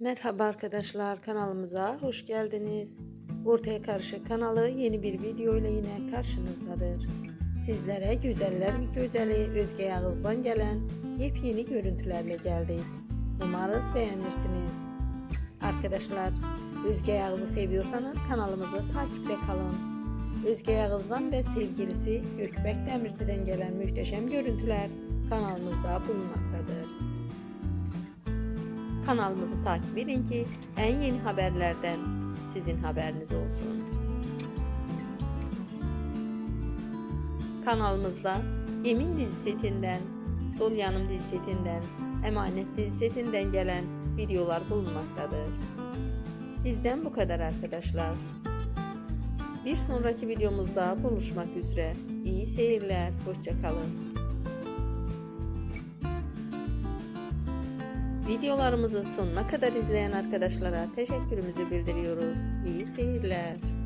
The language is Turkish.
Merhaba arkadaşlar kanalımıza hoş geldiniz. Ortaya Karışık kanalı yeni bir video ile yine karşınızdadır. Sizlere güzeller güzeli Özge Yağız'dan gelen yepyeni görüntülerle geldik. Umarız beğenirsiniz. Arkadaşlar Özge Yağız'ı seviyorsanız kanalımızı takipte kalın. Özge Yağız'dan ve sevgilisi Gökbek Demirci'den gelen muhteşem görüntüler kanalımızda bulunmaktadır. Kanalımızı takip edin ki en yeni haberlerden sizin haberiniz olsun. Kanalımızda Emin dizi setinden, Sol Yanım dizi setinden, Emanet dizi setinden gelen videolar bulunmaktadır. Bizden bu kadar arkadaşlar. Bir sonraki videomuzda buluşmak üzere. İyi seyirler, hoşça Videolarımızı sonuna kadar izleyen arkadaşlara teşekkürümüzü bildiriyoruz. İyi seyirler.